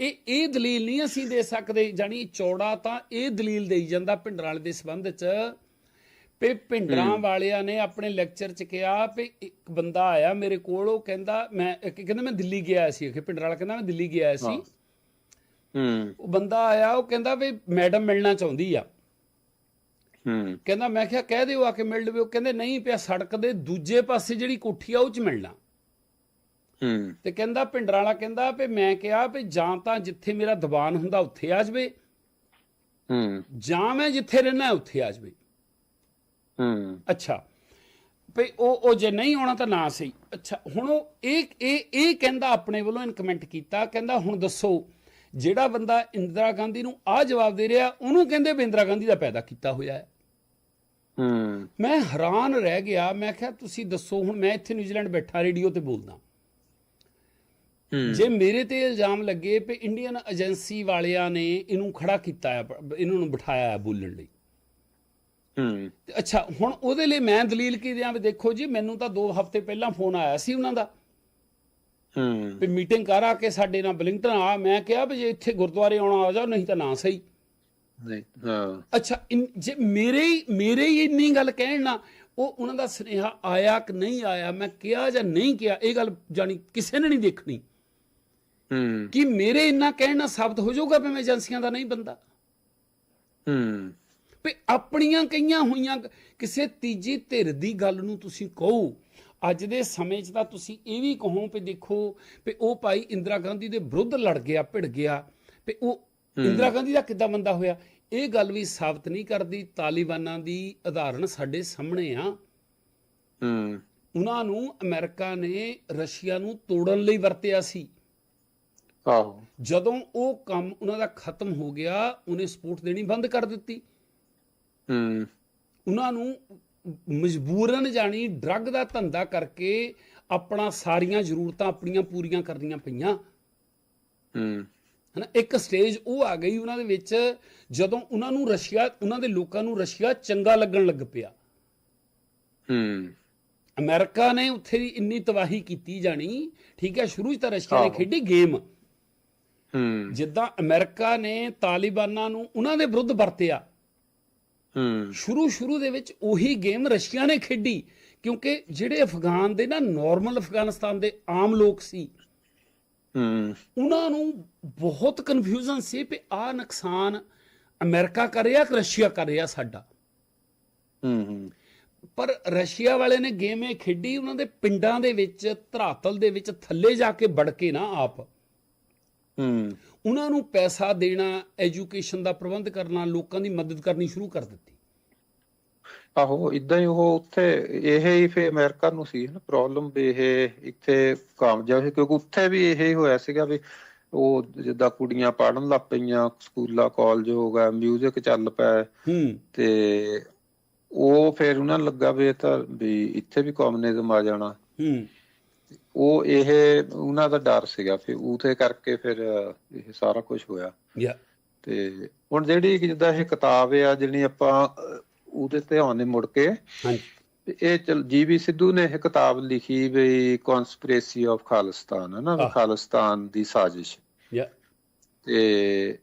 ਇਹ ਇਹ ਦਲੀਲ ਨਹੀਂ ਅਸੀਂ ਦੇ ਸਕਦੇ ਜਾਨੀ ਚੌੜਾ ਤਾਂ ਇਹ ਦਲੀਲ ਦੇਈ ਜਾਂਦਾ ਭਿੰਡਰਾਂ ਵਾਲੇ ਦੇ ਸੰਬੰਧ ਚ ਵੀ ਭਿੰਡਰਾਂ ਵਾਲਿਆਂ ਨੇ ਆਪਣੇ ਲੈਕਚਰ ਚ ਕਿਹਾ ਵੀ ਇੱਕ ਬੰਦਾ ਆਇਆ ਮੇਰੇ ਕੋਲ ਉਹ ਕਹਿੰਦਾ ਮੈਂ ਕਹਿੰਦਾ ਮੈਂ ਦਿੱਲੀ ਗਿਆ ਸੀ ਕਿ ਭਿੰਡਰਾਂ ਵਾਲਾ ਕਹਿੰਦਾ ਮੈਂ ਦਿੱਲੀ ਗਿਆ ਸੀ। ਹੂੰ। ਉਹ ਬੰਦਾ ਆਇਆ ਉਹ ਕਹਿੰਦਾ ਵੀ ਮੈਡਮ ਮਿਲਣਾ ਚਾਹੁੰਦੀ ਆ। ਹੂੰ। ਕਹਿੰਦਾ ਮੈਂ ਕਿਹਾ ਕਹਿ ਦਿਓ ਆ ਕੇ ਮਿਲ ਲਵੇ ਉਹ ਕਹਿੰਦੇ ਨਹੀਂ ਪਿਆ ਸੜਕ ਦੇ ਦੂਜੇ ਪਾਸੇ ਜਿਹੜੀ ਕੋਠੀ ਆ ਉਹ ਚ ਮਿਲਣਾ। ਤੇ ਕਹਿੰਦਾ ਭਿੰਡਰਾਂ ਵਾਲਾ ਕਹਿੰਦਾ ਵੀ ਮੈਂ ਕਿਹਾ ਵੀ ਜਾਂ ਤਾਂ ਜਿੱਥੇ ਮੇਰਾ ਦੀਵਾਨ ਹੁੰਦਾ ਉੱਥੇ ਆ ਜਾਵੇ। ਹੂੰ। ਜਾਂ ਮੈਂ ਜਿੱਥੇ ਰਹਿਣਾ ਉੱਥੇ ਆ ਜਾਵੇ। ਹੂੰ। ਅੱਛਾ। ਵੀ ਉਹ ਉਹ ਜੇ ਨਹੀਂ ਆਉਣਾ ਤਾਂ ਨਾ ਸਹੀ। ਅੱਛਾ ਹੁਣ ਉਹ ਇਹ ਇਹ ਇਹ ਕਹਿੰਦਾ ਆਪਣੇ ਵੱਲੋਂ ਇਨ ਕਮੈਂਟ ਕੀਤਾ। ਕਹਿੰਦਾ ਹੁਣ ਦੱਸੋ ਜਿਹੜਾ ਬੰਦਾ ਇੰਦਰਾ ਗਾਂਧੀ ਨੂੰ ਆ ਜਵਾਬ ਦੇ ਰਿਹਾ ਉਹਨੂੰ ਕਹਿੰਦੇ ਵੀ ਇੰਦਰਾ ਗਾਂਧੀ ਦਾ ਪੈਦਾ ਕੀਤਾ ਹੋਇਆ ਹੈ। ਹੂੰ। ਮੈਂ ਹੈਰਾਨ ਰਹਿ ਗਿਆ। ਮੈਂ ਕਿਹਾ ਤੁਸੀਂ ਦੱਸੋ ਹੁਣ ਮੈਂ ਇੱਥੇ ਨਿਊਜ਼ੀਲੈਂਡ ਬੈਠਾ ਰੇਡੀਓ ਤੇ ਬੋਲਦਾ। ਜੇ ਮੇਰੇ ਤੇ ਇਲਜ਼ਾਮ ਲੱਗੇ ਵੀ ਇੰਡੀਅਨ ਏਜੰਸੀ ਵਾਲਿਆਂ ਨੇ ਇਹਨੂੰ ਖੜਾ ਕੀਤਾ ਹੈ ਇਹਨਾਂ ਨੂੰ ਬਿਠਾਇਆ ਹੈ ਬੋਲਣ ਲਈ। ਹੂੰ। ਤੇ ਅੱਛਾ ਹੁਣ ਉਹਦੇ ਲਈ ਮੈਂ ਦਲੀਲ ਕੀ ਦਿਆਂ ਵੀ ਦੇਖੋ ਜੀ ਮੈਨੂੰ ਤਾਂ 2 ਹਫ਼ਤੇ ਪਹਿਲਾਂ ਫੋਨ ਆਇਆ ਸੀ ਉਹਨਾਂ ਦਾ। ਹੂੰ। ਵੀ ਮੀਟਿੰਗ ਕਰ ਆ ਕੇ ਸਾਡੇ ਨਾਲ ਬਲਿੰਗਟਨ ਆ ਮੈਂ ਕਿਹਾ ਵੀ ਜੇ ਇੱਥੇ ਗੁਰਦੁਆਰੇ ਆਉਣਾ ਆ ਜਾਓ ਨਹੀਂ ਤਾਂ ਨਾ ਸਹੀ। ਨਹੀਂ ਹਾਂ। ਅੱਛਾ ਜੇ ਮੇਰੇ ਹੀ ਮੇਰੇ ਹੀ ਇੰਨੀ ਗੱਲ ਕਹਿਣ ਨਾ ਉਹ ਉਹਨਾਂ ਦਾ ਸੁਨੇਹਾ ਆਇਆ ਕਿ ਨਹੀਂ ਆਇਆ ਮੈਂ ਕਿਹਾ ਜਾਂ ਨਹੀਂ ਕਿਹਾ ਇਹ ਗੱਲ ਜਾਣੀ ਕਿਸੇ ਨੇ ਨਹੀਂ ਦੇਖਣੀ। ਹੂੰ। ਕਿ ਮੇਰੇ ਇੰਨਾ ਕਹਿਣ ਨਾਲ ਸਾਬਤ ਹੋ ਜਾਊਗਾ ਵੀ ਮੈਂ ਏਜੰਸੀਆਂ ਦਾ ਨਹੀਂ ਬੰਦਾ? ਹੂੰ। ਵੀ ਆਪਣੀਆਂ ਕਈਆਂ ਹੋਈਆਂ ਕਿਸੇ ਤੀਜੀ ਧਿਰ ਦੀ ਗੱਲ ਨੂੰ ਤੁਸੀਂ ਕਹੋ। ਅੱਜ ਦੇ ਸਮੇਂ 'ਚ ਤਾਂ ਤੁਸੀਂ ਇਹ ਵੀ ਕਹੋ ਵੀ ਦੇਖੋ ਵੀ ਉਹ ਭਾਈ ਇੰਦਰਾ ਗਾਂਧੀ ਦੇ ਵਿਰੁੱਧ ਲੜ ਗਿਆ ਭਿੜ ਗਿਆ ਵੀ ਉਹ ਇੰਦਰਾ ਗਾਂਧੀ ਦਾ ਕਿੱਦਾਂ ਬੰਦਾ ਹੋਇਆ? ਇਹ ਗੱਲ ਵੀ ਸਾਬਤ ਨਹੀਂ ਕਰਦੀ ਤਾਲਿਬਾਨਾਂ ਦੀ ਉਦਾਹਰਣ ਸਾਡੇ ਸਾਹਮਣੇ ਆ। ਹੂੰ। ਉਹਨਾਂ ਨੂੰ ਅਮਰੀਕਾ ਨੇ ਰਸ਼ੀਆ ਨੂੰ ਤੋੜਨ ਲਈ ਵਰਤਿਆ ਸੀ। ਆਹੋ। ਜਦੋਂ ਉਹ ਕੰਮ ਉਹਨਾਂ ਦਾ ਖਤਮ ਹੋ ਗਿਆ ਉਹਨੇ ਸਪੋਰਟ ਦੇਣੀ ਬੰਦ ਕਰ ਦਿੱਤੀ। ਹੂੰ। ਉਹਨਾਂ ਨੂੰ ਮਜਬੂਰਨ ਜਾਣੀ ਡਰੱਗ ਦਾ ਧੰਦਾ ਕਰਕੇ ਆਪਣਾ ਸਾਰੀਆਂ ਜ਼ਰੂਰਤਾਂ ਆਪਣੀਆਂ ਪੂਰੀਆਂ ਕਰਨੀਆਂ ਪਈਆਂ। ਹੂੰ। ਹਨਾ ਇੱਕ ਸਟੇਜ ਉਹ ਆ ਗਈ ਉਹਨਾਂ ਦੇ ਵਿੱਚ ਜਦੋਂ ਉਹਨਾਂ ਨੂੰ ਰਸ਼ੀਆ ਉਹਨਾਂ ਦੇ ਲੋਕਾਂ ਨੂੰ ਰਸ਼ੀਆ ਚੰਗਾ ਲੱਗਣ ਲੱਗ ਪਿਆ। ਹੂੰ। ਅਮਰੀਕਾ ਨੇ ਉੱਥੇ ਦੀ ਇੰਨੀ ਤਬਾਹੀ ਕੀਤੀ ਜਾਣੀ। ਠੀਕ ਹੈ ਸ਼ੁਰੂ 'ਚ ਤਾਂ ਰਸ਼ੀਆ ਨੇ। ਖੇਡੀ ਗੇਮ। ਹੂੰ ਜਿੱਦਾਂ ਅਮਰੀਕਾ ਨੇ ਤਾਲਿਬਾਨਾਂ ਨੂੰ ਉਹਨਾਂ ਦੇ ਵਿਰੁੱਧ ਵਰਤਿਆ। ਹੂੰ। ਸ਼ੁਰੂ ਸ਼ੁਰੂ ਦੇ ਵਿੱਚ ਉਹੀ ਗੇਮ ਰਸ਼ੀਆ ਨੇ ਖੇਡੀ ਕਿਉਂਕਿ ਜਿਹੜੇ ਅਫਗਾਨ ਦੇ ਨਾ ਨਾਰਮਲ ਅਫਗਾਨਿਸਤਾਨ ਦੇ ਆਮ ਲੋਕ ਸੀ ਹੂੰ। ਉਹਨਾਂ ਨੂੰ ਬਹੁਤ ਕਨਫਿਊਜ਼ਨ ਸੀ ਵੀ ਆਹ ਨੁਕਸਾਨ ਅਮਰੀਕਾ ਕਰ ਰਿਹਾ ਕਿ ਰਸ਼ੀਆ ਕਰ ਰਿਹਾ ਸਾਡਾ। ਹੂੰ। ਪਰ ਰਸ਼ੀਆ ਵਾਲੇ ਨੇ ਗੇਮ ਇਹ ਖੇਡੀ ਉਹਨਾਂ ਦੇ ਪਿੰਡਾਂ ਦੇ ਵਿੱਚ ਧਰਾਤਲ ਦੇ ਵਿੱਚ ਥੱਲੇ ਜਾ ਕੇ ਵੜ ਕੇ ਨਾ ਆਪ। ਹੂੰ। ਉਹਨਾਂ ਨੂੰ ਪੈਸਾ ਦੇਣਾ ਐਜੂਕੇਸ਼ਨ ਦਾ ਪ੍ਰਬੰਧ ਕਰਨਾ ਲੋਕਾਂ ਦੀ ਮਦਦ ਕਰਨੀ ਸ਼ੁਰੂ ਕਰ ਦਿੱਤੀ। ਆਹੋ ਇਦਾਂ ਹੀ ਉਹ ਉੱਥੇ ਇਹ ਹੀ ਫੇ ਅਮਰੀਕਾ ਨੂੰ ਸੀ ਨਾ ਪ੍ਰੋਬਲਮ ਵੀ ਇਹ ਇੱਥੇ ਕਾਮਯਾਬ ਸੀ ਕਿਉਂਕਿ ਉੱਥੇ ਵੀ ਇਹ ਹੀ ਹੋਇਆ ਸੀਗਾ ਵੀ ਉਹ ਜਿੱਦਾਂ ਕੁੜੀਆਂ ਪੜ੍ਹਨ ਲੱਗ ਪਈਆਂ ਸਕੂਲਾਂ ਕਾਲਜ ਹੋ ਗਿਆ 뮤직 ਚੱਲ ਪਿਆ। ਹੂੰ। ਤੇ ਉਹ ਫਿਰ ਉਹਨਾਂ ਲੱਗਾ ਵੀ ਤਾਂ ਵੀ ਇੱਥੇ ਵੀ ਕਮਿਊਨਿਜ਼ਮ ਆ ਜਾਣਾ। ਹੂੰ। ਉਹ ਇਹ ਉਹਨਾਂ ਦਾ ਡਰ ਸੀਗਾ ਫਿਰ ਉਥੇ ਕਰਕੇ ਫਿਰ ਇਹ ਸਾਰਾ ਕੁਝ ਹੋਇਆ। ਯਾ ਤੇ ਹੁਣ ਜਿਹੜੀ ਕਿ ਜਿੱਦਾਂ ਇਹ ਕਿਤਾਬ ਆ ਜਿਹੜੀ ਆਪਾਂ ਉਹਦੇ ਤੇ ਆਉਂਦੇ ਮੁੜ ਕੇ ਹਾਂਜੀ। ਤੇ ਇਹ ਚਲ ਜੀਵੀ ਸਿੱਧੂ ਨੇ ਇਹ ਕਿਤਾਬ ਲਿਖੀ ਵੀ ਕਨਸਪੀਰੇਸੀ ਆਫ ਖਾਲਿਸਤਾਨ ਹੈ ਨਾ। ਖਾਲਿਸਤਾਨ ਦੀ ਸਾਜ਼ਿਸ਼। ਯਾ ਤੇ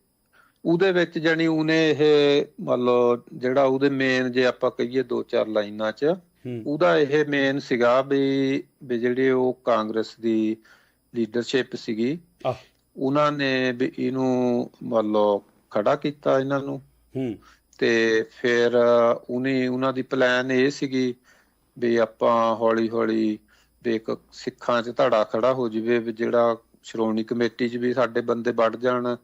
ਉਹਦੇ ਵਿੱਚ ਜਾਨੀ ਉਹਨੇ ਇਹ ਮੰਨ ਲਓ ਜਿਹੜਾ ਉਹਦੇ ਮੇਨ ਜੇ ਆਪਾਂ ਕਹੀਏ ਦੋ ਚਾਰ ਲਾਈਨਾਂ 'ਚ ਉਹਦਾ ਇਹ ਮੇਨ ਸੀਗਾ ਵੀ ਵੀ ਜਿਹੜੇ ਉਹ ਕਾਂਗਰਸ ਦੀ ਲੀਡਰਸ਼ਿਪ ਸੀਗੀ ਉਹਨਾਂ ਨੇ ਵੀ ਇਹਨੂੰ ਮੰਨ ਲਓ ਖੜਾ ਕੀਤਾ ਇਹਨਾਂ ਨੂੰ। ਹੂੰ। ਤੇ ਫਿਰ ਉਹਨੇ ਉਹਨਾਂ ਦੀ ਪਲਾਨ ਇਹ ਸੀਗੀ ਵੀ ਆਪਾਂ ਹੌਲੀ ਹੌਲੀ ਵੀ ਇੱਕ ਸਿੱਖਾਂ 'ਚ ਧੜਾ ਖੜਾ ਹੋ ਜਾਵੇ ਵੀ ਜਿਹੜਾ ਸ਼੍ਰੋਮਣੀ ਕਮੇਟੀ 'ਚ ਵੀ ਸਾਡੇ ਬੰਦੇ ਵੜ ਜਾਣ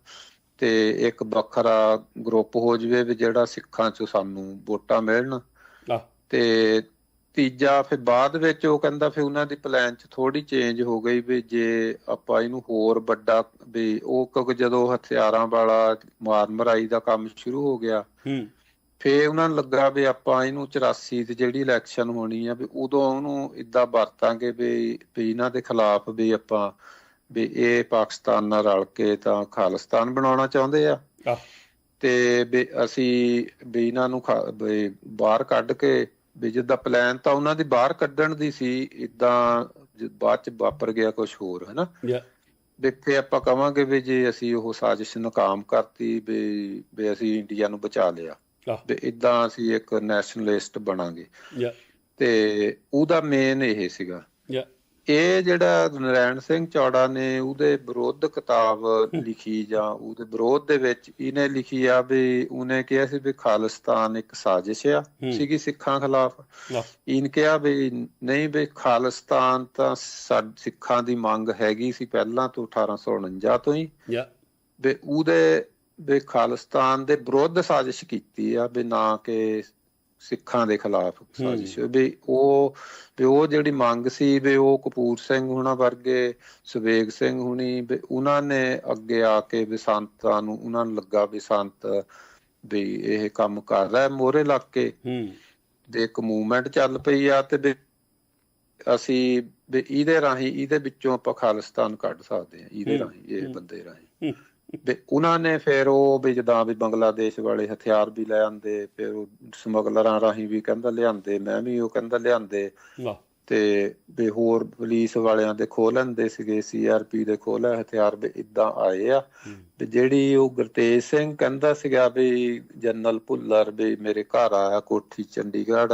ਤੇ ਇੱਕ ਵੱਖਰਾ ਗਰੁੱਪ ਹੋ ਜਾਵੇ ਵੀ ਜਿਹੜਾ ਸਿੱਖਾਂ 'ਚ ਸਾਨੂੰ ਵੋਟਾਂ ਮਿਲਣ। ਤੇ ਤੀਜਾ ਫਿਰ ਬਾਅਦ ਵਿੱਚ ਉਹ ਕਹਿੰਦਾ ਫਿਰ ਉਹਨਾਂ ਦੀ ਪਲਾਨ 'ਚ ਥੋੜੀ ਚੇਂਜ ਹੋ ਗਈ ਵੀ ਜੇ ਆਪਾਂ ਇਹਨੂੰ ਹੋਰ ਵੱਡਾ ਵੀ ਉਹ ਕਿਉਂਕਿ ਜਦੋਂ ਹਥਿਆਰਾਂ ਵਾਲਾ ਮਾਰ ਮਰਾਈ ਦਾ ਕੰਮ ਸ਼ੁਰੂ ਹੋ ਗਿਆ ਹੂੰ। ਫੇ ਉਹਨਾਂ ਨੂੰ ਲੱਗਾ ਵੀ ਆਪਾਂ ਇਹਨੂੰ 84 ਤੇ ਜਿਹੜੀ ਇਲੈਕਸ਼ਨ ਹੋਣੀ ਆ ਵੀ ਉਦੋਂ ਉਹਨੂੰ ਇਦਾਂ ਵਰਤਾਂਗੇ ਵੀ ਵੀ ਇਹਨਾਂ ਦੇ ਖਿਲਾਫ ਵੀ ਆਪਾਂ ਵੀ ਇਹ ਪਾਕਿਸਤਾਨ ਨਾਲ ਰਲ ਕੇ ਤਾਂ ਖਾਲਿਸਤਾਨ ਬਣਾਉਣਾ ਚਾਹੁੰਦੇ ਆ। ਤੇ ਵੀ ਅਸੀਂ ਵੀ ਇਹਨਾਂ ਨੂੰ ਬਾਹਰ ਕੱਢ ਕੇ ਵੀ ਜਿੱਦਾਂ ਪਲਾਨ ਤਾਂ ਉਹਨਾਂ ਦੀ ਬਾਹਰ ਕੱਢਣ ਦੀ ਸੀ ਇਦਾਂ ਬਾਅਦ ਚ ਵਾਪਰ ਗਿਆ ਕੁਝ ਹੋਰ ਹਨਾ? ਦੇਖੇ ਆਪਾਂ ਕਵਾਂਗੇ ਵੀ ਜੇ ਅਸੀਂ ਉਹ ਸਾਜ਼ਿਸ਼ ਨਾਕਾਮ ਕਰਤੀ ਵੀ ਵੀ ਅਸੀਂ ਇੰਡੀਆ ਨੂੰ ਬਚਾ ਲਿਆ। ਆਹ ਵੀ ਇਦਾਂ ਅਸੀਂ ਇੱਕ ਨੈਸ਼ਨਲਿਸਟ ਬਣਾਂਗੇ। ਤੇ ਉਹਦਾ ਮੇਨ ਇਹ ਸੀਗਾ। ਯਾ ਇਹ ਜਿਹੜਾ ਨਰੈਣ ਸਿੰਘ ਚੌੜਾ ਨੇ ਉਹਦੇ ਵਿਰੁੱਧ ਕਿਤਾਬ ਲਿਖੀ ਜਾਂ ਉਹਦੇ ਵਿਰੋਧ ਦੇ ਵਿੱਚ ਇਹਨੇ ਲਿਖੀ ਆ ਵੀ ਉਹਨੇ ਕਿਹਾ ਸੀ ਵੀ ਖਾਲਿਸਤਾਨ ਇੱਕ ਸਾਜ਼ਿਸ਼ ਆ। ਸੀਗੀ ਸਿੱਖਾਂ ਖਿਲਾਫ। ਇਹਨ ਕਿਹਾ ਵੀ ਨਹੀਂ ਵੀ ਖਾਲਿਸਤਾਨ ਤਾਂ ਸਿੱਖਾਂ ਦੀ ਮੰਗ ਹੈਗੀ ਸੀ ਪਹਿਲਾਂ ਤੋਂ 1849 ਤੋਂ ਹੀ। ਯਾ ਵੀ ਉਹਦੇ ਵੀ ਖਾਲਿਸਤਾਨ ਦੇ ਵਿਰੁੱਧ ਸਾਜ਼ਿਸ਼ ਕੀਤੀ ਆ ਵੀ ਨਾ ਕਿ ਸਿੱਖਾਂ ਦੇ ਖਿਲਾਫ ਸਾਜ਼ਿਸ਼ ਵੀ ਉਹ ਵੀ ਉਹ ਜਿਹੜੀ ਮੰਗ ਸੀ ਵੀ ਉਹ ਕਪੂਰ ਸਿੰਘ ਹੁਣਾਂ ਵਰਗੇ ਸੁਵੇਗ ਸਿੰਘ ਹੁਣੀ ਵੀ ਉਹਨਾਂ ਨੇ ਅੱਗੇ ਆ ਕੇ ਵੀ ਸੰਤਾਂ ਨੂੰ ਉਹਨਾਂ ਨੂੰ ਲੱਗਾ ਵੀ ਸੰਤ ਵੀ ਇਹ ਕੰਮ ਕਰ ਰਿਹਾ ਮੋਰੇ ਲੱਗ ਕੇ। ਹੂੰ। ਦੇ ਇੱਕ ਮੂਵਮੈਂਟ ਚੱਲ ਪਈ ਆ ਤੇ ਅਸੀਂ ਵੀ ਇਹਦੇ ਰਾਹੀਂ ਇਹਦੇ ਵਿੱਚੋਂ ਆਪਾਂ ਖਾਲਿਸਤਾਨ ਕੱਢ ਸਕਦੇ ਆ ਇਹਦੇ ਰਾਹੀਂ ਇਹ। ਬੰਦੇ ਰਾਹੀਂ। ਵੀ ਉਹਨਾਂ ਨੇ ਫਿਰ ਉਹ ਵੀ ਜਦਾਂ ਵੀ ਬੰਗਲਾਦੇਸ਼ ਵਾਲੇ ਹਥਿਆਰ ਵੀ ਲੈ ਆਂਦੇ ਫਿਰ ਉਹ ਸਮਗਲਰਾਂ ਰਾਹੀਂ ਵੀ ਕਹਿੰਦਾ ਲਿਆਂਦੇ ਮੈਂ ਵੀ ਉਹ ਕਹਿੰਦਾ ਲਿਆਂਦੇ। ਤੇ ਵੀ ਹੋਰ ਪੁਲਿਸ ਵਾਲਿਆਂ ਦੇ ਖੋਹ ਲੈਂਦੇ ਸੀਗੇ ਸੀਆਰਪੀ ਦੇ ਖੋਹ ਲੈ ਹਥਿਆਰ ਵੀ ਇਦਾਂ ਆਏ ਆ। ਤੇ ਜਿਹੜੀ ਉਹ ਗੁਰਤੇਜ ਸਿੰਘ ਕਹਿੰਦਾ ਸੀਗਾ ਵੀ ਜਨਰਲ ਭੁੱਲਰ ਵੀ ਮੇਰੇ ਘਰ ਆਇਆ ਕੋਠੀ ਚੰਡੀਗੜ੍ਹ।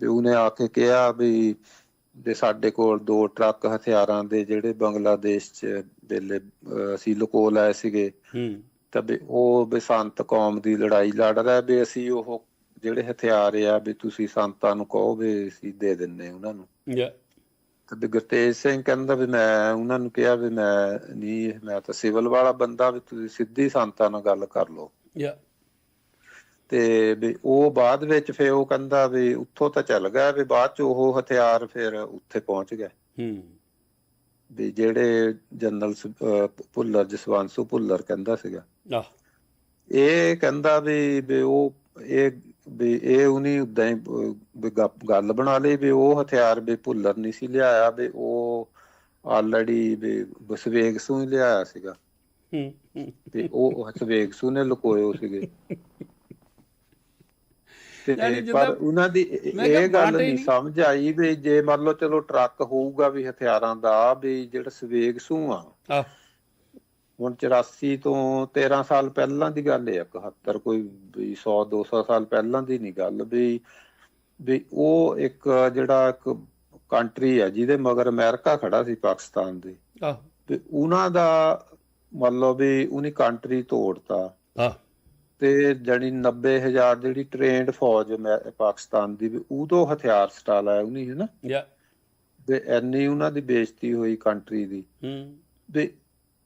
ਵੀ ਉਹਨੇ ਆ ਕੇ ਕਿਹਾ ਵੀ ਦੇ ਸਾਡੇ ਕੋਲ ਦੋ ਟਰੱਕ ਹਥਿਆਰਾਂ ਦੇ ਜਿਹੜੇ ਬੰਗਲਾਦੇਸ਼ ਚ ਵੇਲੇ ਅਸੀਂ ਲੁਕੋ ਲਏ ਸੀਗੇ। ਹੂੰ। ਤਾਂ ਉਹ ਵੀ ਸੰਤ ਕੌਮ ਦੀ ਲੜਾਈ ਲੜ ਰਿਹਾ ਵੀ ਅਸੀਂ ਉਹ ਜਿਹੜੇ ਹਥਿਆਰ ਆ ਵੀ ਤੁਸੀਂ ਸੰਤਾਂ ਨੂੰ ਕਹੋ ਵੀ ਅਸੀਂ ਦੇ ਦਿੰਨੇ ਉਹਨਾਂ ਨੂੰ। ਯਾ। ਤੇ ਗੁਰਤੇਜ ਸਿੰਘ ਕਹਿੰਦਾ ਵੀ ਮੈਂ ਉਹਨਾਂ ਨੂੰ ਕਿਹਾ ਵੀ ਮੈਂ ਨਹੀਂ ਮੈਂ ਤਾਂ ਸਿਵਲ ਵਾਲਾ ਬੰਦਾ ਵੀ ਤੁਸੀਂ ਸਿੱਧੀ ਸੰਤਾਂ ਨਾਲ ਗੱਲ ਕਰ ਲਓ। ਯਾ। ਤੇ ਵੀ ਉਹ ਬਾਅਦ ਵਿੱਚ ਫੇ ਉਹ ਕਹਿੰਦਾ ਵੀ ਉੱਥੋਂ ਤਾਂ ਚੱਲ ਗਿਆ ਵੀ ਬਾਅਦ ਚ ਉਹ ਹਥਿਆਰ ਫਿਰ ਉੱਥੇ ਪਹੁੰਚ ਗਏ। ਹੂੰ। ਵੀ ਜਿਹੜੇ ਜਨਰਲ ਭੁੱਲਰ ਜਸਵੰਤੂ ਭੁੱਲਰ ਕਹਿੰਦਾ ਸੀਗਾ। ਆਹ। ਇਹ ਕਹਿੰਦਾ ਵੀ ਵੀ ਉਹ ਇਹ ਵੀ ਇਹ ਉਨੀ ਉਦਾਂ ਹੀ ਗੱਲ ਬਣਾ ਲਈ ਵੀ ਉਹ ਹਥਿਆਰ ਵੀ ਭੁੱਲਰ ਨਹੀਂ ਸੀ ਲਿਆਇਆ ਵੀ ਉਹ ਆਲਰੇਡੀ ਵੀ ਬਸਵੇਗ ਸੂ ਹੀ ਲਿਆਇਆ ਸੀਗਾ। ਹੂੰ ਹੂੰ। ਤੇ ਉਹ ਸਵੇਗ ਸੂ ਨੇ ਲੁਕੋਏ ਸੀਗੇ। ਤੇ ਪਰ ਉਹਨਾਂ ਦੀ ਇਹ- ਗੱਲ ਨਹੀਂ। ਸਮਝ ਆਈ ਵੀ ਜੇ ਮੰਨ ਲਓ ਚਲੋ ਟਰੱਕ ਹੋਊਗਾ ਵੀ ਹਥਿਆਰਾਂ ਦਾ ਵੀ ਜਿਹੜਾ ਸਵੇਗ ਸੂ ਆ ਹੁਣ 84 ਤੋਂ 13 ਸਾਲ ਪਹਿਲਾਂ ਦੀ ਗੱਲ ਹੈ 71 ਕੋਈ ਵੀ 100 200 ਸਾਲ ਪਹਿਲਾਂ ਦੀ ਨਹੀਂ ਗੱਲ ਵੀ ਵੀ ਉਹ ਇੱਕ ਜਿਹੜਾ ਇੱਕ ਕੰਟਰੀ ਹੈ ਜਿਹਦੇ ਮਗਰ ਅਮਰੀਕਾ ਖੜਾ ਸੀ ਪਾਕਿਸਤਾਨ ਦੇ। ਆਹ। ਤੇ ਉਹਨਾਂ ਦਾ ਮੰਨ ਲਓ ਵੀ ਉਹਨੀ ਕੰਟਰੀ ਤੋੜਤਾ। ਆਹ। ਤੇ ਜਣੀ 90000 ਜਿਹੜੀ ਟ੍ਰੇਨਡ ਫੌਜ ਪਾਕਿਸਤਾਨ ਦੀ ਵੀ ਉਦੋਂ ਹਥਿਆਰ ਸਟਾ ਲਾਇਆ ਉਹਨੀ ਹੈ ਨਾ। ਯਾ। ਤੇ ਐਨੀ ਉਹਨਾਂ ਦੀ ਬੇਇੱਜ਼ਤੀ ਹੋਈ ਕੰਟਰੀ ਦੀ। ਹੂੰ। ਵੀ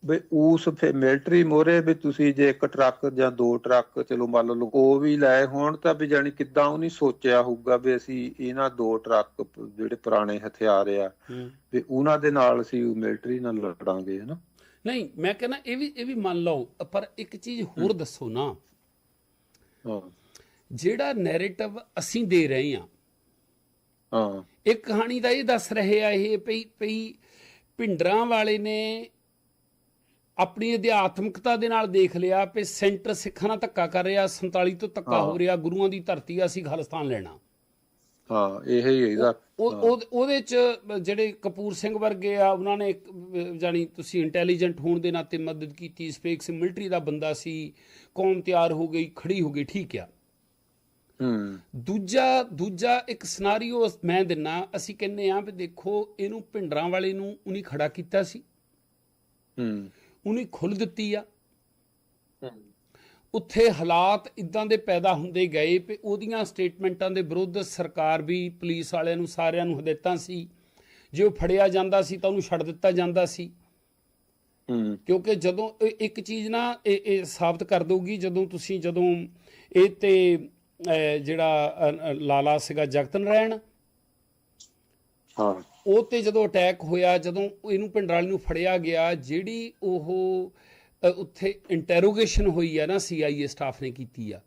ਵੀ ਉਸ ਫੇ ਮਿਲਟਰੀ ਮੋਰੇ ਵੀ ਤੁਸੀਂ ਜੇ ਇੱਕ ਟਰੱਕ ਜਾਂ ਦੋ ਟਰੱਕ ਚਲੋ ਮੰਨ ਲਓ ਉਹ ਵੀ ਲਏ ਹੋਣ ਤਾਂ ਵੀ ਜਾਨੀ ਕਿੱਦਾਂ ਉਹ ਨਹੀਂ ਸੋਚਿਆ ਹੋਊਗਾ ਵੀ ਅਸੀਂ ਇਹਨਾਂ ਦੋ ਟਰੱਕ ਜਿਹੜੇ ਪੁਰਾਣੇ ਹਥਿਆਰ ਆ ਹੂੰ। ਵੀ ਉਹਨਾਂ ਦੇ ਨਾਲ ਅਸੀਂ ਮਿਲਟਰੀ ਨਾਲ ਲੜਾਂਗੇ ਹਨਾ। ਨਹੀਂ ਮੈਂ ਕਹਿੰਦਾ ਇਹ ਵੀ ਇਹ ਵੀ ਮੰਨ ਲਓ ਪਰ ਇੱਕ ਚੀਜ਼ ਹੋਰ ਦੱਸੋ ਨਾ। ਹਾਂ ਜਿਹੜਾ ਨੈਰੇਟਿਵ ਅਸੀਂ ਦੇ ਰਹੇ ਹਾਂ। ਹਾਂ। ਇੱਕ ਕਹਾਣੀ ਦਾ ਇਹ ਦੱਸ ਰਹੇ ਆ ਇਹ ਪਈ ਪਈ ਭਿੰਡਰਾਂ ਵਾਲੇ ਨੇ ਆਪਣੀ ਅਧਿਆਤਮਕਤਾ ਦੇ ਨਾਲ ਦੇਖ ਲਿਆ ਕਿ ਸੈਂਟਰ ਸਿੱਖਾਂ ਨਾਲ ਧੱਕਾ ਕਰ ਰਿਹਾ 47 ਤੋਂ ਧੱਕਾ ਹਾਂ। ਹੋ ਰਿਹਾ ਗੁਰੂਆਂ ਦੀ ਧਰਤੀ ਆ ਅਸੀਂ ਖਾਲਿਸਤਾਨ ਲੈਣਾ। ਹਾਂ ਇਹ ਹੀ ਇਹਦਾ। ਉਹ ਉਹ- ਉਹਦੇ ਚ ਜਿਹੜੇ ਕਪੂਰ ਸਿੰਘ ਵਰਗੇ ਆ ਉਹਨਾਂ ਨੇ ਜਾਣੀ ਤੁਸੀਂ ਇੰਟੈਲੀਜੈਂਟ ਹੋਣ ਦੇ ਨਾਤੇ ਮਦਦ ਕੀਤੀ। ਸਪੇਕਸ ਮਿਲਟਰੀ ਦਾ ਬੰਦਾ ਸੀ ਕੌਮ ਤਿਆਰ ਹੋ ਗਈ ਖੜੀ ਹੋ ਗਈ ਠੀਕ ਆ। ਹੂੰ। ਦੂਜਾ ਦੂਜਾ ਇੱਕ ਸਿਨਾਰੀਓ ਮੈਂ ਦਿੰਨਾ ਅਸੀਂ ਕਹਿੰਨੇ ਆ ਵੀ ਦੇਖੋ ਇਹਨੂੰ ਭਿੰਡਰਾਂ ਵਾਲੇ ਨੂੰ ਉਨੀ ਖੜਾ ਕੀਤਾ ਸੀ। ਹੂੰ। ਉਨੀ ਖੁੱਲ ਦਿੱਤੀ ਆ। ਉੱਥੇ ਹਾਲਾਤ ਇਦਾਂ ਦੇ ਪੈਦਾ ਹੁੰਦੇ ਗਏ ਕਿ ਉਹਦੀਆਂ ਸਟੇਟਮੈਂਟਾਂ ਦੇ ਵਿਰੁੱਧ ਸਰਕਾਰ ਵੀ ਪੁਲਿਸ ਵਾਲਿਆਂ ਨੂੰ ਸਾਰਿਆਂ ਨੂੰ ਹਦਾਇਤਾਂ ਸੀ। ਜੇ ਉਹ ਫੜਿਆ ਜਾਂਦਾ ਸੀ ਤਾਂ ਉਹਨੂੰ ਛੱਡ ਦਿੱਤਾ ਜਾਂਦਾ ਸੀ। ਕਿਉਂਕਿ ਜਦੋਂ ਇੱਕ ਚੀਜ਼ ਨਾ ਇਹ ਇਹ ਸਾਬਤ ਕਰ ਦਊਗੀ ਜਦੋਂ ਤੁਸੀਂ ਜਦੋਂ ਇਹ ਤੇ ਜਿਹੜਾ ਲਾਲਾ ਸੀਗਾ ਜਗਤ ਨਰੈਣ ਹਾਂ। ਉਹ ਤੇ ਜਦੋਂ ਅਟੈਕ ਹੋਇਆ ਜਦੋਂ ਇਹਨੂੰ ਪਿੰਡਰਾਲੀ ਨੂੰ ਫੜਿਆ ਗਿਆ ਜਿਹੜੀ ਉਹ ਉੱਥੇ ਇੰਟਰੋਗੇਸ਼ਨ ਹੋਈ ਆ ਨਾ ਸੀਆਈਏ ਸਟਾਫ ਨੇ ਕੀਤੀ ਆ।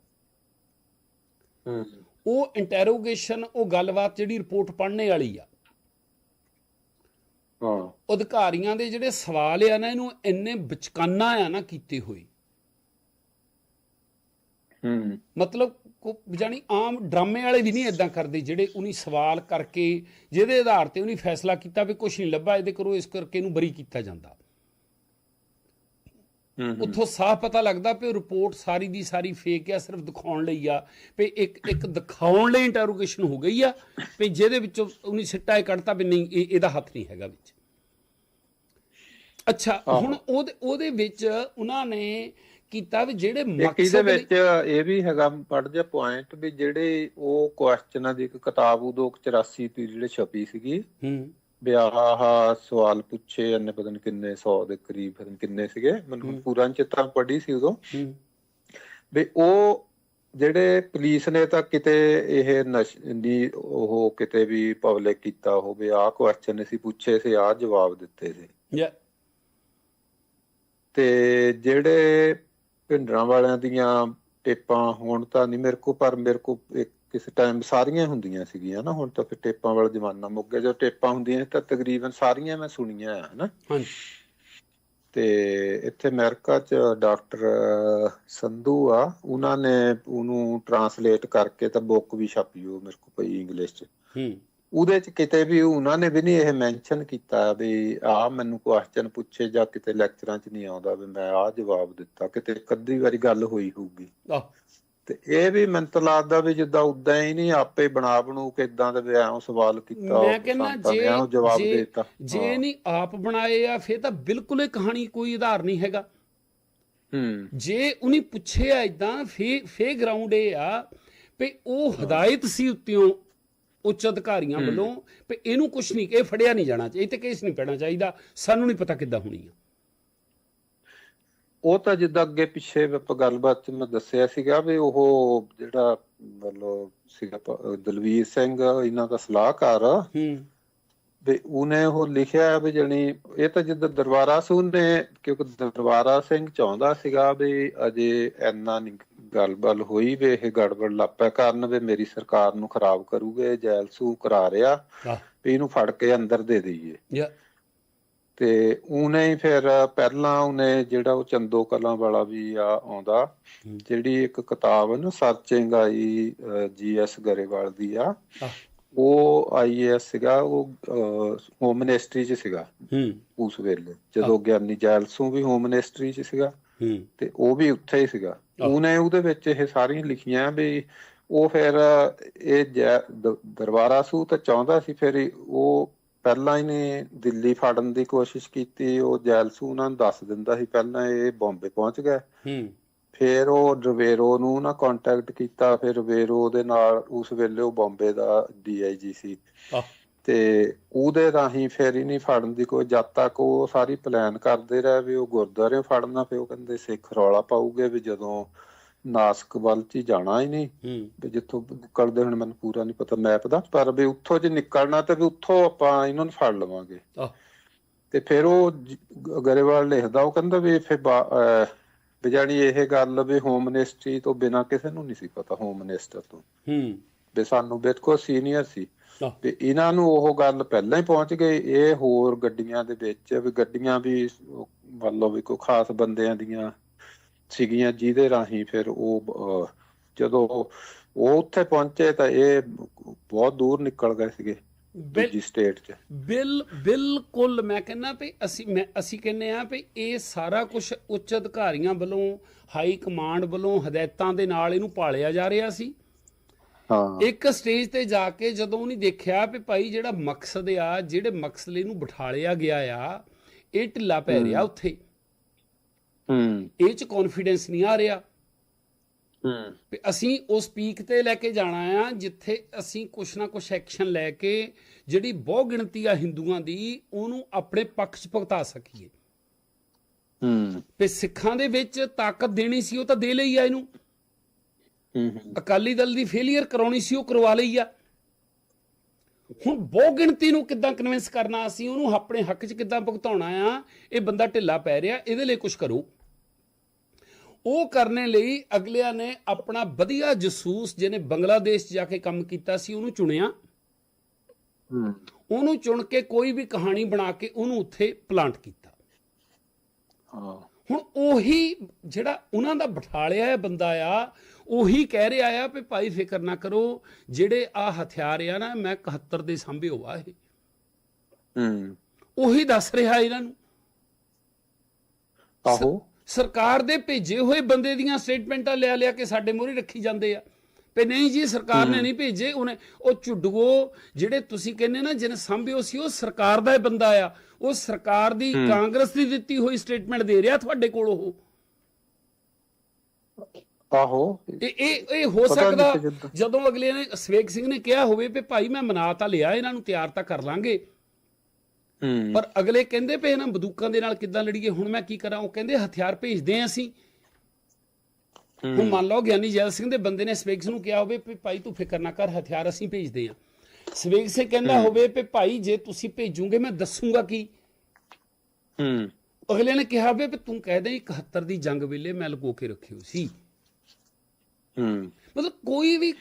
ਉਹ ਇੰਟਰੋਗੇਸ਼ਨ ਉਹ ਗੱਲਬਾਤ ਜਿਹੜੀ ਰਿਪੋਰਟ ਪੜ੍ਹਨੇ ਵਾਲੀ ਆ। ਹਾਂ। ਅਧਿਕਾਰੀਆਂ ਦੇ ਜਿਹੜੇ ਸਵਾਲ ਆ ਨਾ ਇਹਨੂੰ ਇੰਨੇ ਬਚਕਾਨਾ ਆ ਨਾ ਕੀਤੇ ਹੋਏ। ਹੂੰ। ਮਤਲਬ ਜਾਣੀ ਆਮ ਡਰਾਮੇ ਵਾਲੇ ਵੀ ਨਹੀਂ ਇਦਾਂ ਕਰਦੇ ਜਿਹੜੇ ਉਹਨੀ ਸਵਾਲ ਕਰਕੇ ਜਿਹਦੇ ਆਧਾਰ ਤੇ ਉਹਨੀ ਫੈਸਲਾ ਕੀਤਾ ਵੀ ਕੁਝ ਨਹੀਂ ਲੱਭਾ ਇਹਦੇ ਕਰੋ ਇਸ ਕਰਕੇ ਇਹਨੂੰ ਬਰੀ ਕੀਤਾ ਜਾਂਦਾ। ਉੱਥੋਂ ਸਾਫ਼ ਪਤਾ ਲੱਗਦਾ ਵੀ ਰਿਪੋਰਟ ਸਾਰੀ ਦੀ ਸਾਰੀ ਫੇਕ ਆ ਸਿਰਫ ਦਿਖਾਉਣ ਲਈ ਆ। ਵੀ ਇੱਕ ਇੱਕ ਦਿਖਾਉਣ ਲਈ ਇੰਟਰੋਗੇਸ਼ਨ ਹੋ ਗਈ ਆ ਵੀ ਜਿਹਦੇ ਵਿੱਚੋਂ ਉਹਨੇ ਸਿੱਟਾ ਇਹ ਕੱਢਤਾ ਵੀ ਨਹੀਂ ਇਹ ਇਹਦਾ ਹੱਥ ਨਹੀਂ ਹੈਗਾ ਵਿੱਚ। ਅੱਛਾ ਹੁਣ ਉਹਦੇ ਉਹਦੇ ਵਿੱਚ ਉਹਨਾਂ ਨੇ ਕੀਤਾ ਵੀ ਜਿਹੜੇ ਮਕਸਦ ਲਈ- ਵਿੱਚ ਇਹ ਵੀ ਹੈਗਾ ਪੜ ਜਾ ਪੁਆਇੰਟ ਵੀ ਜਿਹੜੇ ਉਹ ਕੁਐਸਚਨਾਂ ਦੀ ਇੱਕ ਕਿਤਾਬ ਉਦੋਂ 84 ਦੀ ਜਿਹੜੇ ਛਪੀ ਸੀਗੀ ਹੂੰ। ਵੀ ਆਹ ਆਹ ਸਵਾਲ ਪੁੱਛੇ ਇਹਨੇ ਪਤਾ ਨਹੀਂ ਕਿੰਨੇ 100 ਦੇ ਕਰੀਬ ਪਤਾ ਕਿੰਨੇ ਸੀਗੇ। ਮੈਨੂੰ। ਪੂਰਾ ਚਿੱਤਰਾਂ ਪੜ੍ਹੀ ਸੀ ਉਦੋਂ। ਵੀ ਉਹ ਜਿਹੜੇ ਪੁਲਿਸ ਨੇ ਤਾਂ ਕਿਤੇ ਇਹ ਦੀ ਉਹ ਕਿਤੇ ਵੀ ਪਬਲਿਕ ਕੀਤਾ ਹੋਵੇ ਆਹ ਕੁਐਸਚਨ ਅਸੀਂ ਪੁੱਛੇ ਸੀ ਆਹ ਜਵਾਬ ਦਿੱਤੇ ਸੀ। ਯਾ। ਤੇ ਜਿਹੜੇ ਭਿੰਡਰਾਂ ਵਾਲਿਆਂ ਦੀਆਂ ਟੇਪਾਂ ਹੁਣ ਤਾਂ ਨਹੀਂ ਮੇਰੇ ਕੋ ਪਰ ਮੇਰੇ ਕੋ ਇੱਕ ਕਿਸੇ ਟਾਈਮ ਸਾਰੀਆਂ ਹੁੰਦੀਆਂ ਸੀਗੀਆਂ ਨਾ ਹੁਣ ਤਾਂ ਫਿਰ ਟੇਪਾਂ ਵਾਲਾ ਜ਼ਮਾਨਾ ਮੁੱਕ ਗਿਆ। ਜੋ ਟੇਪਾਂ ਹੁੰਦੀਆਂ ਤਾਂ ਤਕਰੀਬਨ ਸਾਰੀਆਂ ਮੈਂ ਸੁਣੀਆਂ ਹਨਾ? ਹਾਂਜੀ। ਤੇ ਇੱਥੇ ਅਮਰੀਕਾ ਚ ਡਾਕਟਰ ਸੰਧੂ ਆ ਉਹਨਾਂ ਨੇ ਉਹਨੂੰ ਟਰਾਂਸਲੇਟ ਕਰਕੇ ਤਾਂ ਬੁੱਕ ਵੀ ਛਾਪੀ ਉਹ ਮੇਰੇ ਕੋ ਪਈ ਇੰਗਲਿਸ਼ ਚ। ਹੂੰ। ਉਹਦੇ ਚ ਕਿਤੇ ਵੀ ਉਹਨਾਂ ਨੇ ਵੀ ਨਹੀਂ ਇਹ ਮੈਂਸ਼ਨ ਕੀਤਾ ਵੀ ਆ ਮੈਨੂੰ ਕੁਐਸਚਨ ਪੁੱਛੇ ਜਾਂ ਕਿਤੇ ਲੈਕਚਰਾਂ ਚ ਨਹੀਂ ਆਉਂਦਾ ਵੀ ਮੈਂ ਆ ਜਵਾਬ ਦਿੱਤਾ ਕਿਤੇ ਕਦੀ ਵਾਰੀ ਗੱਲ ਹੋਈ ਹੋਊਗੀ। ਆਹ। ਤੇ ਇਹ ਵੀ ਮੈਨੂੰ ਤਾਂ ਲੱਗਦਾ ਵੀ ਜਿੱਦਾਂ ਉਦਾਂ ਹੀ ਨਹੀਂ ਆਪੇ ਬਣਾ ਬਣੂ ਕਿ ਇਦਾਂ ਦੇ ਵੀ ਐਂ ਸਵਾਲ ਕੀਤਾ ਮੈਂ ਕਹਿੰਦਾ ਜੇ- ਜਵਾਬ ਜੇ- ਦੇਤਾ। ਜੇ ਨਹੀਂ ਆਪ ਬਣਾਏ ਆ ਫੇਰ ਤਾਂ ਬਿਲਕੁਲ ਇਹ ਕਹਾਣੀ ਕੋਈ ਆਧਾਰ ਨਹੀਂ ਹੈਗਾ। ਹੂੰ। ਜੇ ਉਹਨੇ ਪੁੱਛਿਆ ਇਦਾਂ ਫੇ ਫੇ ਗਰਾਊਂਡ ਇਹ ਆ ਵੀ ਉਹ ਹਦਾਇਤ ਸੀ ਉੱਤਿਓਂ ਉੱਚ ਅਧਿਕਾਰੀਆਂ। ਵੱਲੋਂ ਵੀ ਇਹਨੂੰ ਕੁਝ ਨਹੀਂ ਇਹ ਫੜਿਆ ਨਹੀਂ ਜਾਣਾ ਚਾਹੀਦਾ ਇਹ ਤੇ ਕੇਸ ਨਹੀਂ ਪੈਣਾ ਚਾਹੀਦਾ ਸਾਨੂੰ ਨਹੀਂ ਪਤਾ ਕਿੱਦਾਂ ਹੋਣੀ ਆ। ਉਹ ਤਾਂ ਜਿੱਦਾਂ ਅੱਗੇ ਪਿੱਛੇ ਆਪਾਂ ਗੱਲਬਾਤ ਚ ਮੈਂ ਦੱਸਿਆ ਸੀਗਾ ਵੀ ਉਹ ਜਿਹੜਾ ਮਤਲਬ ਸੀਗਾ ਦਲਵੀਰ ਸਿੰਘ ਇਹਨਾਂ ਦਾ ਸਲਾਹਕਾਰ। ਹੂੰ। ਵੀ ਉਹਨੇ ਉਹ ਲਿਖਿਆ ਵੀ ਜਣੀ ਇਹ ਤਾਂ ਜਿੱਦਾਂ ਦਰਬਾਰਾ ਸਿੰਘ ਨੇ ਕਿਉਂਕਿ ਦਰਬਾਰਾ ਸਿੰਘ ਚਾਹੁੰਦਾ ਸੀਗਾ ਵੀ ਅਜੇ ਇੰਨਾ ਨਹੀਂ ਗੱਲਬਾਤ ਹੋਈ ਵੀ ਇਹ ਗੜਬੜ ਲਾਪੈ ਕਰਨ ਵੀ ਮੇਰੀ ਸਰਕਾਰ ਨੂੰ ਖਰਾਬ ਕਰੂਗੇ ਜੈਲਸੂ ਕਰਾ ਰਿਹਾ ਵੀ ਇਹਨੂੰ ਫੜ ਕੇ ਅੰਦਰ ਦੇ ਦਈਏ। ਯਾ। ਤੇ ਉਹਨੇ ਫਿਰ ਪਹਿਲਾਂ ਉਹਨੇ ਜਿਹੜਾ ਉਹ ਚੰਦੋ ਕਲਾਂ ਵਾਲਾ ਵੀ ਆ ਆਉਂਦਾ। ਜਿਹੜੀ ਇੱਕ ਕਿਤਾਬ ਹੈ ਨਾ ਸਰਚਿੰਗ ਆਈ ਜੀਐਸ ਗਰੇਵਾਲ ਦੀ ਆ ਉਹ ਆਈਐਸ ਸੀਗਾ ਉਹ ਹੋਮ ਮਿਨਿਸਟਰੀ ਚ ਸੀਗਾ। ਹੂੰ। ਉਸ ਵੇਲੇ ਜਦੋਂ ਗਿਆਨੀ ਜੈਲਸੂ ਵੀ ਹੋਮ ਮਿਨਿਸਟਰੀ ਚ ਸੀਗਾ ਹੂੰ। ਤੇ ਉਹ ਵੀ ਉੱਥੇ ਹੀ ਸੀਗਾ। ਉਹਨੇ ਉਹਦੇ ਵਿੱਚ ਇਹ ਸਾਰੀਆਂ ਲਿਖੀਆਂ ਵੀ ਉਹ ਫਿਰ ਇਹ ਦਰਬਾਰਾ ਸੂ ਤਾਂ ਚਾਹੁੰਦਾ ਸੀ ਫਿਰ ਉਹ ਪਹਿਲਾਂ ਹੀ ਨੇ ਦਿੱਲੀ ਫੜਨ ਦੀ ਕੋਸ਼ਿਸ਼ ਕੀਤੀ ਉਹ ਜੈਲਸੂ ਉਹਨਾਂ ਨੂੰ ਦੱਸ ਦਿੰਦਾ ਸੀ ਪਹਿਲਾਂ ਇਹ ਬੰਬੇ ਪਹੁੰਚ ਗਏ। ਹੂੰ। ਫਿਰ ਉਹ ਰਵੇਰੋ ਨੂੰ ਨਾ ਕੰਟੈਕਟ ਕੀਤਾ ਫਿਰ ਰਵੇਰੋ ਦੇ ਨਾਲ ਉਸ ਵੇਲੇ ਉਹ ਬੰਬੇ ਦਾ ਡੀਆਈਜੀ ਸੀ। ਤੇ ਉਹਦੇ ਰਾਹੀਂ ਫਿਰ ਹੀ ਨਹੀਂ ਫੜਨ ਦੀ ਕੋਈ ਜਦ ਤੱਕ ਉਹ ਸਾਰੀ ਪਲਾਨ ਕਰਦੇ ਰਹੇ ਵੀ ਉਹ ਗੁਰਦੁਆਰੇ ਫੜਨਾ ਪਿਓ ਉਹ ਕਹਿੰਦੇ ਸਿੱਖ ਰੌਲਾ ਪਾਉਗੇ ਵੀ ਜਦੋਂ ਨਾਸਕ ਵੱਲ ਚ ਜਾਣਾ ਹੀ ਨਹੀਂ। ਵੀ ਜਿੱਥੋਂ ਨਿਕਲਦੇ ਹੁਣ ਮੈਨੂੰ ਪੂਰਾ ਨਹੀਂ ਪਤਾ ਮੈਪ ਦਾ। ਪਰ ਵੀ ਉੱਥੋਂ ਜੇ ਨਿਕਲਣਾ ਤੇ ਵੀ ਉੱਥੋਂ ਆਪਾਂ ਇਹਨਾਂ ਨੂੰ ਫੜ ਲਵਾਂਗੇ। ਤੇ ਫਿਰ ਉਹ ਗਰੇਵਾਲ ਲਿਖਦਾ ਉਹ ਕਹਿੰਦਾ ਵੀ ਅਹ ਵੀ ਇਹ ਗੱਲ ਵੀ ਹੋਮ ਮਿਨਿਸਟਰੀ ਤੋਂ ਬਿਨਾ ਕਿਸੇ ਨੂੰ ਨਹੀਂ ਸੀ ਪਤਾ ਹੋਮ ਮਿਨਿਸਟਰ ਤੋਂ। ਹੂੰ। ਵੀ ਸਾਨੂੰ ਬਿਲਕੁਲ ਸੀਨੀਅਰ ਸੀ। ਤੇ ਇਹਨਾਂ ਨੂੰ ਉਹ ਗੱਲ ਪਹਿਲਾਂ ਹੀ ਪਹੁੰਚ ਗਈ ਇਹ ਹੋਰ ਗੱਡੀਆਂ ਦੇ ਵਿੱਚ ਵੀ ਗੱਡੀਆਂ ਵੀ ਲਓ ਵੀ ਕੋਈ ਖਾਸ ਬੰਦਿਆਂ ਦੀਆਂ ਸੀਗੀਆਂ ਜਿਹਦੇ ਰਾਹੀਂ ਫਿਰ ਉਹ ਜਦੋਂ ਉਹ ਉੱਥੇ ਪਹੁੰਚੇ ਤਾਂ ਇਹ ਬਹੁਤ ਦੂਰ ਨਿਕਲ ਗਏ ਸੀਗੇ ਦੂਜੀ ਸਟੇਟ 'ਚ। ਬਿਲ ਬਿਲਕੁਲ ਮੈਂ ਕਹਿੰਦਾ ਵੀ ਅਸੀਂ ਮੈਂ ਅਸੀਂ ਕਹਿੰਦੇ ਆ ਵੀ ਇਹ ਸਾਰਾ ਕੁਝ ਉੱਚ ਅਧਿਕਾਰੀਆਂ ਵੱਲੋਂ ਹਾਈ ਕਮਾਂਡ ਵੱਲੋਂ ਹਦਾਇਤਾਂ ਦੇ ਨਾਲ ਇਹਨੂੰ ਪਾਲਿਆ ਜਾ ਰਿਹਾ ਸੀ। ਹਾਂ। ਇੱਕ ਸਟੇਜ ਤੇ ਜਾ ਕੇ ਜਦੋਂ ਉਹਨੇ ਦੇਖਿਆ ਵੀ ਭਾਈ ਜਿਹੜਾ ਮਕਸਦ ਆ ਜਿਹੜੇ ਮਕਸਦ ਨੂੰ ਬਿਠਾਲਿਆ ਗਿਆ ਆ ਇਹ ਢਿੱਲਾ ਪੈ ਰਿਹਾ ਉੱਥੇ। ਹੂੰ। ਇਹ ਚ ਕੌਨਫੀਡੈਂਸ ਨਹੀਂ ਆ ਰਿਹਾ। ਹੂੰ। ਵੀ ਅਸੀਂ ਉਸ ਪੀਕ ਤੇ ਲੈ ਕੇ ਜਾਣਾ ਆ ਜਿੱਥੇ ਅਸੀਂ ਕੁਛ ਨਾ ਕੁਛ ਐਕਸ਼ਨ ਲੈ ਕੇ ਜਿਹੜੀ ਬਹੁ ਗਿਣਤੀ ਆ ਹਿੰਦੂਆਂ ਦੀ ਉਹਨੂੰ ਆਪਣੇ ਪੱਖ 'ਚ ਭੁਗਤਾ ਸਕੀਏ। ਹੂੰ। ਵੀ ਸਿੱਖਾਂ ਦੇ ਵਿੱਚ ਤਾਕਤ ਦੇਣੀ ਸੀ ਉਹ ਤਾਂ ਦੇ ਲਈ ਆ ਇਹਨੂੰ। ਹੂੰ ਹੂੰ। ਅਕਾਲੀ ਦਲ ਦੀ ਫੇਲੀਅਰ ਕਰਾਉਣੀ ਸੀ ਉਹ ਕਰਵਾ ਲਈ ਆ। ਹੁਣ ਬਹੁ ਗਿਣਤੀ ਨੂੰ ਕਿੱਦਾਂ ਕਨਵਿੰਸ ਕਰਨਾ ਅਸੀਂ ਉਹਨੂੰ ਆਪਣੇ ਹੱਕ 'ਚ ਕਿੱਦਾਂ ਭੁਗਤਾਉਣਾ ਆ ਇਹ ਬੰਦਾ ਢਿੱਲਾ ਪੈ ਰਿਹਾ ਇਹਦੇ ਲਈ ਕੁਝ ਕਰੋ। ਉਹ ਕਰਨੇ ਲਈ ਅਗਲਿਆਂ ਨੇ ਆਪਣਾ ਵਧੀਆ ਜਸੂਸ ਜਿਹਨੇ ਬੰਗਲਾਦੇਸ਼ ਜਾ ਕੇ ਕੰਮ ਕੀਤਾ ਸੀ ਉਹਨੂੰ ਚੁਣਿਆ। ਹੂੰ। ਉਹਨੂੰ ਚੁਣ ਕੇ ਕੋਈ ਵੀ ਕਹਾਣੀ ਬਣਾ ਕੇ ਉਹਨੂੰ ਉੱਥੇ ਪਲਾਂਟ ਕੀਤਾ। ਹਾਂ। ਹੁਣ ਉਹੀ ਜਿਹੜਾ ਉਹਨਾਂ ਦਾ ਬਿਠਾਲਿਆ ਹੈ ਬੰਦਾ ਆ ਉਹੀ ਕਹਿ ਰਿਹਾ ਆ ਵੀ ਭਾਈ ਫਿਕਰ ਨਾ ਕਰੋ ਜਿਹੜੇ ਆ ਹਥਿਆਰ ਆ ਨਾ ਮੈਂ 71 ਦੇ ਸਾਂਭੇ ਹੋਆ ਇਹ। ਹੂੰ। ਉਹੀ ਦੱਸ ਰਿਹਾ ਇਹਨਾਂ ਨੂੰ। ਆਹੋ। ਸਰਕਾਰ ਦੇ ਭੇਜੇ ਹੋਏ ਬੰਦੇ ਦੀਆਂ ਸਟੇਟਮੈਂਟਾਂ ਲਿਆ ਲਿਆ ਕੇ ਸਾਡੇ ਮੂਹਰੇ ਰੱਖੀ ਜਾਂਦੇ ਆ। ਤੇ ਨਹੀਂ ਜੀ ਸਰਕਾਰ ਨੇ ਨਹੀਂ ਭੇਜੇ ਉਹਨੇ ਉਹ ਝੁੱਡੂਓ ਜਿਹੜੇ ਤੁਸੀਂ ਕਹਿੰਦੇ ਨਾ ਜਿਹਨੇ ਸੰਭਿਓ ਸੀ ਉਹ ਸਰਕਾਰ ਦਾ ਹੀ ਬੰਦਾ ਆ। ਉਹ ਸਰਕਾਰ ਦੀ ਕਾਂਗਰਸ ਦੀ ਦਿੱਤੀ ਹੋਈ ਸਟੇਟਮੈਂਟ ਦੇ ਰਿਹਾ ਤੁਹਾਡੇ ਕੋਲ ਉਹ। ਆਹੋ। ਇਹ ਇਹ ਇਹ ਹੋ ਸਕਦਾ ਜਿੱਦਾਂ- ਅਗਲੇ ਨੇ ਸਵੇਗ ਸਿੰਘ ਨੇ ਕਿਹਾ ਹੋਵੇ ਵੀ ਭਾਈ ਮੈਂ ਮਨਾ ਤਾਂ ਲਿਆ ਇਹਨਾਂ ਨੂੰ ਤਿਆਰ ਤਾਂ ਕਰ ਲਾਂਗੇ। ਪਰ ਅਗਲੇ ਕਹਿੰਦੇ ਪਏ ਨਾ ਬੰਦੂਕਾਂ ਦੇ ਨਾਲ ਕਿੱਦਾਂ ਲੜੀਏ ਹੁਣ ਮੈਂ ਕੀ ਕਰਾਂ? ਉਹ ਕਹਿੰਦੇ ਹਥਿਆਰ ਭੇਜਦੇ ਆ ਅਸੀਂ। ਹੁਣ ਮੰਨ ਲਓ ਗਿਆਨੀ ਜੈਲ ਸਿੰਘ ਦੇ ਬੰਦੇ ਨੇ ਸਵੇਗ ਸਿੰਘ ਨੂੰ ਕਿਹਾ ਹੋਵੇ ਵੀ ਭਾਈ ਤੂੰ ਫਿਕਰ ਨਾ ਕਰ ਹਥਿਆਰ ਅਸੀਂ ਭੇਜਦੇ ਆ। ਸਵੇਗ ਸਿੰਘ ਕਹਿੰਦਾ ਹੋਵੇ ਵੀ ਭਾਈ ਜੇ ਤੁਸੀਂ ਭੇਜੋਗੇ ਮੈਂ ਦੱਸੂਗਾ ਕੀ। ਹੂੰ। ਅਗਲੇ ਨੇ ਕਿਹਾ ਹੋਵੇ ਵੀ ਤੂੰ ਕਹਿ ਦੇ 71 ਦੀ ਜੰਗ ਵੇਲੇ ਮੈਂ ਲੁਕੋ ਕੇ ਰੱਖਿਓ ਸੀ। ਹੂੰ। ਮਤਲਬ ਕੋਈ ਵੀ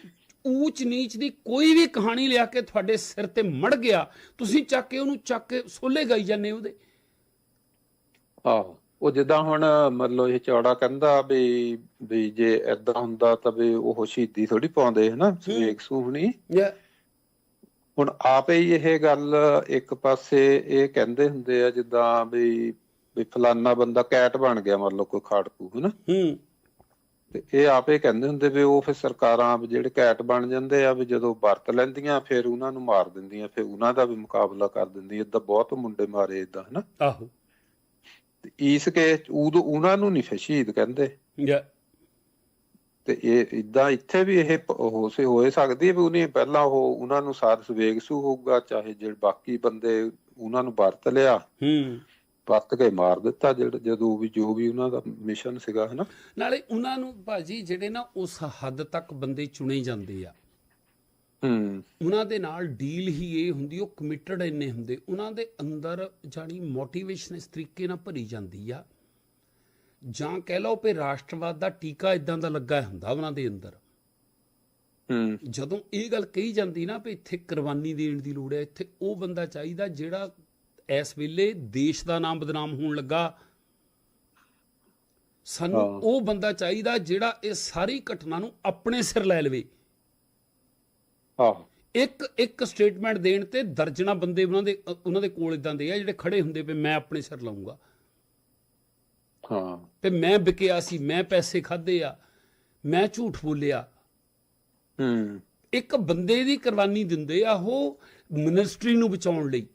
ਊਚ ਨੀਚ ਦੀ ਕੋਈ ਵੀ ਕਹਾਣੀ ਲਿਆ ਕੇ ਤੁਹਾਡੇ ਸਿਰ ਤੇ ਮੜ ਗਿਆ ਤੁਸੀਂ ਚੱਕ ਕੇ ਉਹਨੂੰ ਚੱਕ ਕੇ ਸੋਲੇ ਗਾਈ ਜਾਂਦੇ ਉਹਦੇ। ਆਹੋ ਉਹ ਜਿੱਦਾਂ ਹੁਣ ਮਤਲਬ ਇਹ ਚੌੜਾ ਕਹਿੰਦਾ ਵੀ ਵੀ ਜੇ ਏਦਾਂ ਹੁੰਦਾ ਤਾਂ ਵੀ ਉਹ ਸ਼ਹੀਦੀ ਥੋੜੀ ਪਾਉਂਦੇ ਹਨਾ ਸਵੇਗ ਸੂਹਣੀ ਹੁਣ ਆਪੇ ਹੀ ਇਹ ਗੱਲ ਇੱਕ ਪਾਸੇ ਇਹ ਕਹਿੰਦੇ ਹੁੰਦੇ ਆ ਜਿੱਦਾਂ ਵੀ ਵੀ ਫਲਾਨਾ ਬੰਦਾ ਕੈਟ ਬਣ ਗਿਆ ਮਤਲਬ ਕੋਈ ਖਾੜਕੂ ਹਨਾ ਹੂੰ। ਤੇ ਇਹ ਆਪੇ ਕਹਿੰਦੇ ਹੁੰਦੇ ਵੀ ਉਹ ਫਿਰ ਸਰਕਾਰਾਂ ਜਿਹੜੇ ਕੈਟ ਬਣ ਜਾਂਦੇ ਆ ਵੀ ਜਦੋਂ ਵਰਤ ਲੈਂਦੀਆਂ ਫਿਰ ਉਹਨਾਂ ਨੂੰ ਮਾਰ ਦਿੰਦੀਆਂ ਫਿਰ ਉਹਨਾਂ ਦਾ ਵੀ ਮੁਕਾਬਲਾ ਕਰ ਦਿੰਦੀਆਂ ਇਦਾਂ ਬਹੁਤ ਮੁੰਡੇ ਮਾਰੇ ਇਦਾਂ ਹਨਾ? ਆਹੋ। ਤੇ ਇਸ ਕੇ ਉਦੋਂ ਉਹਨਾਂ ਨੂੰ ਨਹੀਂ ਫਿਰ ਸ਼ਹੀਦ ਕਹਿੰਦੇ। ਯਾ। ਤੇ ਇਹ ਇਦਾਂ ਇੱਥੇ ਵੀ ਇਹ ਪ- ਹੋ ਸੇ ਹੋਏ ਸਕਦੀ ਵੀ ਉਹਨੇ ਪਹਿਲਾਂ ਉਹ ਉਹਨਾਂ ਨੂੰ ਸਾਰ ਸਵੇਗਸੂ ਹੋਊਗਾ ਚਾਹੇ ਜਿਹੜੇ ਬਾਕੀ ਬੰਦੇ ਉਹਨਾਂ ਨੂੰ ਵਰਤ ਲਿਆ। ਹੂੰ। ਵਰਤ ਕੇ ਮਾਰ ਦਿੱਤਾ ਜਿਹੜਾ ਜਦੋਂ ਵੀ ਜੋ ਵੀ ਉਹਨਾਂ ਦਾ ਮਿਸ਼ਨ ਸੀਗਾ ਹਨਾ? ਨਾਲੇ ਉਹਨਾਂ ਨੂੰ ਭਾਜੀ ਜਿਹੜੇ ਨਾ ਉਸ ਹੱਦ ਤੱਕ ਬੰਦੇ ਚੁਣੇ ਜਾਂਦੇ ਆ। ਹੂੰ। ਉਹਨਾਂ ਦੇ ਨਾਲ ਡੀਲ ਹੀ ਇਹ ਹੁੰਦੀ ਉਹ ਕਮਿਟਡ ਇੰਨੇ ਹੁੰਦੇ। ਉਹਨਾਂ ਦੇ ਅੰਦਰ ਜਾਨੀ ਮੋਟੀਵੇਸ਼ਨ ਇਸ ਤਰੀਕੇ ਨਾਲ ਭਰੀ ਜਾਂਦੀ ਆ। ਜਾਂ ਕਹਿ ਲਓ ਕਿ ਰਾਸ਼ਟਰਵਾਦ ਦਾ ਟੀਕਾ ਇਦਾਂ ਦਾ ਲੱਗਾ ਹੁੰਦਾ ਉਹਨਾਂ ਦੇ ਅੰਦਰ। ਹੂੰ। ਜਦੋਂ ਇਹ ਗੱਲ ਕਹੀ ਜਾਂਦੀ ਨਾ ਵੀ ਇੱਥੇ ਕੁਰਬਾਨੀ ਦੇਣ ਦੀ ਲੋੜ ਹੈ ਇੱਥੇ ਉਹ ਬੰਦਾ ਚਾਹੀਦਾ ਜਿਹੜਾ ਇਸ ਵੇਲੇ ਦੇਸ਼ ਦਾ ਨਾਮ ਬਦਨਾਮ ਹੋਣ ਲੱਗਾ। ਸਾਨੂੰ। ਉਹ ਬੰਦਾ ਚਾਹੀਦਾ ਜਿਹੜਾ ਇਹ ਸਾਰੀ ਘਟਨਾ ਨੂੰ ਆਪਣੇ ਸਿਰ ਲੈ ਲਵੇ। ਆਹੋ ਇੱਕ ਇੱਕ ਸਟੇਟਮੈਂਟ ਦੇਣ ਤੇ ਦਰਜਣਾ ਬੰਦੇ ਉਹਨਾਂ ਦੇ ਉਹਨਾਂ ਦੇ ਕੋਲ ਇਦਾਂ ਦੇ ਆ ਜਿਹੜੇ ਖੜੇ ਹੁੰਦੇ ਪਏ ਮੈਂ ਆਪਣੇ ਸਿਰ ਲਾਉਂਗਾ। ਹਾਂ। ਤੇ ਮੈਂ ਵਿਕਿਆ ਸੀ ਮੈਂ ਪੈਸੇ ਖਾਦੇ ਆ ਮੈਂ ਝੂਠ ਬੋਲਿਆ। ਹੂੰ। ਇੱਕ ਬੰਦੇ ਦੀ ਕੁਰਬਾਨੀ ਦਿੰਦੇ ਆ ਉਹ ਮਿਨਿਸਟਰੀ ਨੂੰ ਬਚਾਉਣ ਲਈ।